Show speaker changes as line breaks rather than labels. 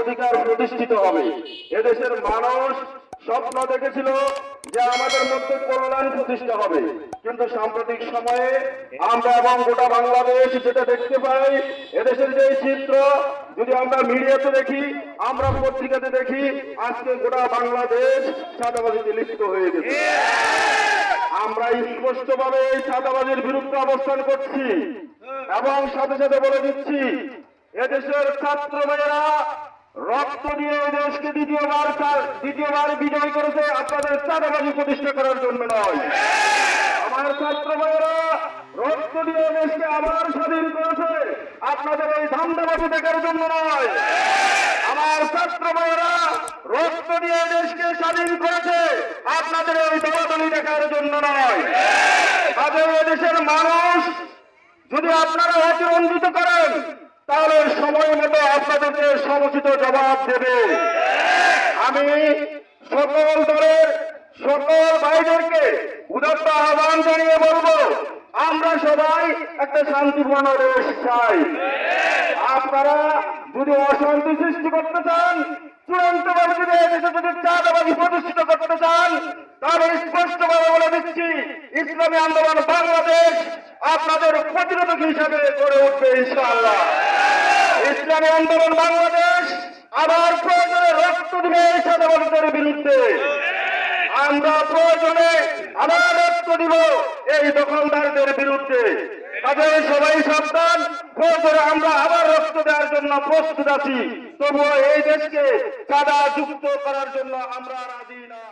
অধিকার প্রতিষ্ঠিত হবে। এদেশের মানুষ স্বপ্ন দেখেছিল যে আমাদের মধ্যে কল্যাণ প্রতিষ্ঠা হবে। কিন্তু সাম্প্রতিক সময়ে আমরা এবং গোটা বাংলাদেশ যেটা দেখতে পাই, এদেশের যে চিত্র, যদি আমরা মিডিয়াতে দেখি, আমরা পত্রিকাতে দেখি, আজকে গোটা বাংলাদেশ চাঁদাবাজিতে লিপ্ত হয়ে গেছে। আমরা স্পষ্টভাবে এই চাঁদাবাজির বিরুদ্ধে অবস্থান করছি এবং সাথে সাথে বলে দিচ্ছি, এদেশের ছাত্র মেয়েরা রক্ত দিয়ে এই দেশকে দ্বিতীয়বার দ্বিতীয়বার বিজয় করেছে, আপনাদের চাঁদাবাজি প্রতিষ্ঠা করার জন্য নয়। আমার ছাত্র মেয়েরা রক্ত দিয়ে এই দেশকে আবার স্বাধীন করেছে, আপনাদের এই ধান্দাবাজি দেখার জন্য নয়। আমার ছাত্র ভাইয়েরা, রক্ত দিয়ে দেশকে স্বাধীন করেছে, আপনাদের ওই দলাদলি দেখার জন্য নয়। কাজে দেশের মানুষ, যদি আপনারা অতিরঞ্জিত করেন, তাহলে সময় মতো আপনাদেরকে সমুচিত জবাব দেবে। আমি সকল দলের, সকল ভাইদেরকে উদাত্ত আহ্বান জানিয়ে বলব, আমরা সবাই একটা শান্তিপূর্ণ দেশ চাই। আপনারা যদি অশান্তি সৃষ্টি করতে চান, চূড়ান্ত ভাবে যদি এদেশে যদি চাঁদাবাজি প্রতিষ্ঠিত করতে চান, তাহলে স্পষ্ট ভাবে বলে দিচ্ছি, ইসলামী আন্দোলন বাংলাদেশ আপনাদের প্রতিরোধক হিসাবে গড়ে উঠবে ইনশাআল্লাহ। ইসলামী আন্দোলন বাংলাদেশ আবার প্রয়োজনে রক্ত দিবে এই চাঁদাবাজিদের বিরুদ্ধে। আমরা প্রয়োজনে আবার রক্ত দিব এই দখলদারদের বিরুদ্ধে। তাদের সবাই সাবধান, প্রয়োজনে আমরা আবার রক্ত দেওয়ার জন্য প্রস্তুত আছি। তবুও এই দেশকে চাঁদা যুক্ত করার জন্য আমরা রাজি না।